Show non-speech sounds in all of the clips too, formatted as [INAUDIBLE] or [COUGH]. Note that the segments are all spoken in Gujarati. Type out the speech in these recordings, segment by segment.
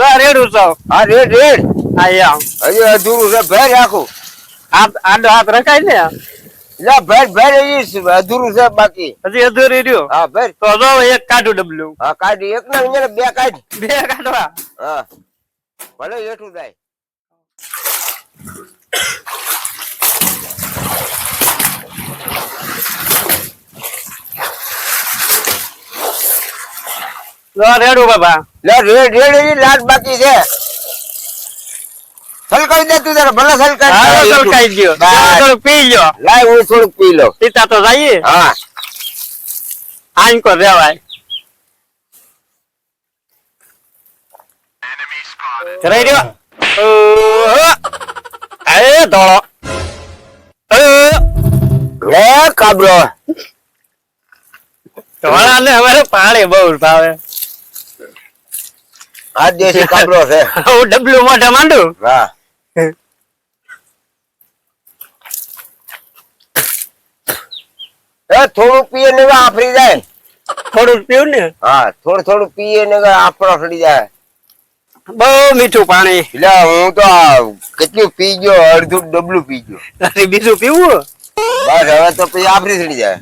આ રેડું છો? હા રેડ રેડ. આ યા હજી અધૂરું છે ભેર રાખો હાથ આડો હાથ રખાય ને લા ભેર ભેર હજી અધૂરું છે બાકી. હજી અધૂરી રહ્યું? હા ભેર. તો જો એક કાઢું ડબલું. હા કાઢી. એક ના અહીંયા બે કાઢ. બે કાઢવા? હા. ભલે હેઠું જાય. જો રેડું બાબા. લે રેડ રેડ લાટ બાકી છે. સલકાઈ દે તું તારે ભલે સલકાઈ હાલો સલકાઈ ગયો થોડું પી લ્યો. લાય હું થોડુંક પી લો પીતા તો જઈએ હા. રેવાય. કરાઈ રહ્યો એ ધોળો. લે કાબરો. ધોળા ને હવે પાણી બહુ ભાવે. આ દેશી કાબરો છે. [LAUGHS] હું ડબલું મોઢે માંડું? હા. એ થોડું પીએ ને આફરી જાય થોડું પીવું ને? હા થોડું થોડું પીએ ને આફરો સડી જાય. બહુ મીઠું પાણી. એટલે હું તો કેટલું પી ગયો અડધું ડબલું પી ગયો. અરે બીજું પીવું? બસ હવે તો પછી આફરી સડી જાય.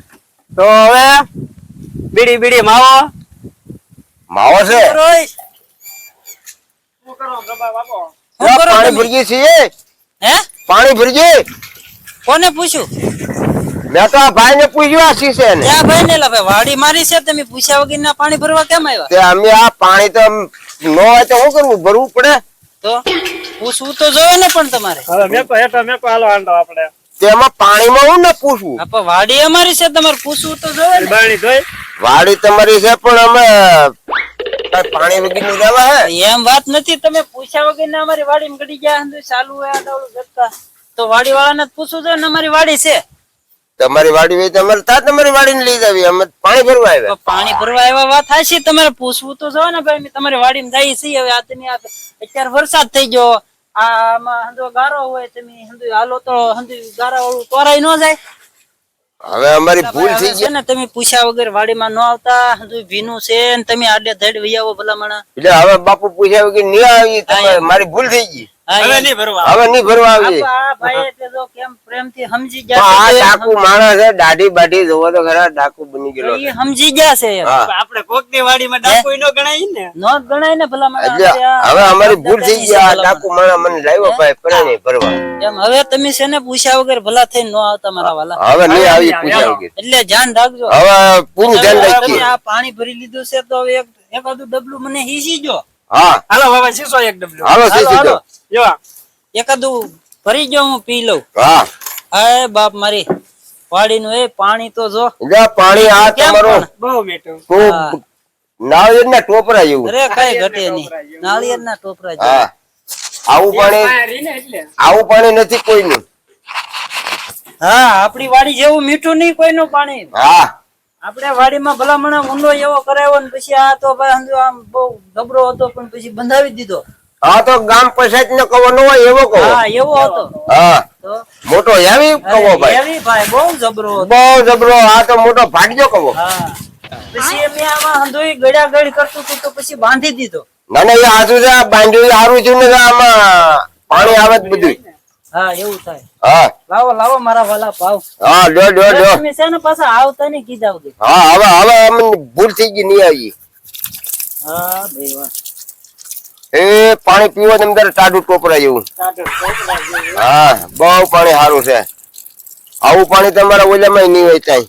તો હવે બીડી બીડી માવો. માવો છે? પાણી ભરજી છીએ? હે? પાણી ભરજી કોને પૂછ્યું? મેં તો આ ભાઈ ને પૂછ્યું આ શીશે ને ત્યાં ભાઈ ને ભાઈ વાડી મારી છે તમે પૂછ્યા વગર ના પાણી ભરવા કેમ આવ્યા? તે અમે આ પાણી તો ન હોય તો શું કરવું ભરવું પડે? તો પૂછવું તો જોવે ને પણ તમારે. હવે મેકો હેઠો મેં હાલો આંડો આપણે. તેમાં પાણીમાં હું ને પૂછવું પણ વાડી અમારી છે તમારે પૂછવું તો ધોઈ વાડી તમારી છે પણ અમે પાણી વગરનું રહેવા હે? એમ વાત નથી તમે પૂછ્યા વગર ના અમારી વાડી ગડી ગયા ચાલુ હોય આડાવડું કરતા તો વાડી વાળાને પૂછવું જોઈએ અમારી વાડી છે. તમારી વાડી હોય તમારે તા તમારી વાડી ને લઈ જાવી અમે પાણી ભરવા આવ્યા. પાણી ભરવા એવા વાત થાય છે તમારે પૂછવું તો જો ને ભાઈ તમારી તમારી વાડીમાં જઈએ છીએ હવે આજની આ અત્યારે વરસાદ થઈ ગયો. આમાં હંદો ગારો હોય તમે હંદુ હાલો તો હંદુ ગારા વાળું તોરાઈ ન જાય. હવે અમારી ભૂલ થઈ ગઈ. ને તમે પૂછ્યા વગર વાડીમાં ન આવતા ભીનું છે ને તમે આડે ધડ વૈયાવો ભલામણા. એટલે હવે બાપુ પૂછ્યા વગર નહીં આવી મારી ભૂલ થઈ ગઈ. હવે નહીં ભરવા હવે નહીં ભરવા આવી. આ આ ભાઈ એટલે જો કેમ પ્રેમથી સમજી પણ આ ડાકુ માણસ છે દાઢી બાઢી જોવો તો ખરા ડાકુ બની ગયેલો એ સમજી ગયા છે આપણે કોક વાડીમાં ડાકુ નો ગણાય ને? નો ગણાય ને ભલામણા એટલે હવે અમારી ભૂલ થઈ ગઈ આ ડાકુ માણસ મને લાવ્યો ભાઈ પરણે ભરવા. એમ હવે તમે છે ને પૂછ્યા વગર ભલા થઈને નો આવતા મારા વાલા. હવે નહીં આવી પૂછ્યા વગર. એટલે ધ્યાન રાખજો. હવે પૂરું ધ્યાન રાખજો આ પાણી ભરી લીધું છે તો હવે એક એકાદું ડબલું મને હીસી જો હા. હાલો બાબા શીશો એક ડબલું હાલો. દો જો એકાદું ભરી જો હું પી લઉં. હા. હે બાપ મારી વાડીનું એ પાણી તો જો. જા પાણી આ તમારો. બહુ મીઠું ખૂબ નાળિયેર ના ટોપરા જેવું. અરે કઈ ઘટે નહીં. નાળિયેર ના ટોપરા જેવું. હા. આવું પાણી આવું પાણી નથી કોઈનું. હા આપણી વાડી જેવું મીઠું નહીં કોઈનું પાણી. હા. આપણે વાડીમાં ભલામણ ઊંડો એવો કરાવ્યો ને પછી આ તો ભાઈ સમજો આમ બહુ ગબરો હતો પણ પછી બંધાવી દીધો. હા તો ગામ પંચાયત નો કવો નો હોય એવો કહો હા એવો હતો. હા. મોટો એવી કવો ભાઈ. એવી ભાઈ બહુ જબરો બહુ જબરો આ તો મોટો ભાગ્યો કવો. હા. પછી એમ આમાં હંધોઈ ગળ્યા ગળી કરતું હતું તો પછી બાંધી દીધો. ના ના એ આજુ જા આ બાંધ્યું હારું છે ને આમાં પાણી આવે બધું હા એવું થાય. હા. લાવો લાવો મારા વાલા ભાવ. હા લ્યો તમે છે ને પાછા આવતા નહીં કીધા વગર? હા હવે હવે અમને ભૂલ થઈ ગઈ નહીં આવી. હા ભાઈ વાહ એ પાણી પીવો ને અંદર ટાઢું ટોપરા જેવું હા બહુ પાણી સારું છે. આવું પાણી તમારા ઓલામાં નહીં હોય ત્યાં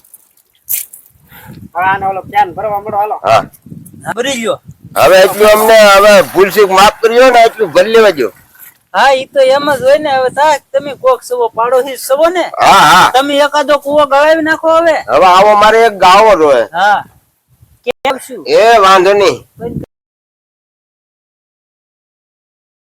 હવે આનો ઓલો પ્લાન ભરવા મળો હાલો. હા. ભરી લ્યો. હવે એટલું અમને હવે ભૂલ ચૂક માફ કર્યો ને એટલું ભરી લેવા જો હા ઈ તો એમ જ હોય ને હવે તા તમે કોક સવો પાડોશી સવો ને. હા હા. તમે એકાદો કુવો ગળાવી નાખો હવે. હવે આવો મારે એક ગાવો રોય હા. કેમ શું એ વાંધો નહીં.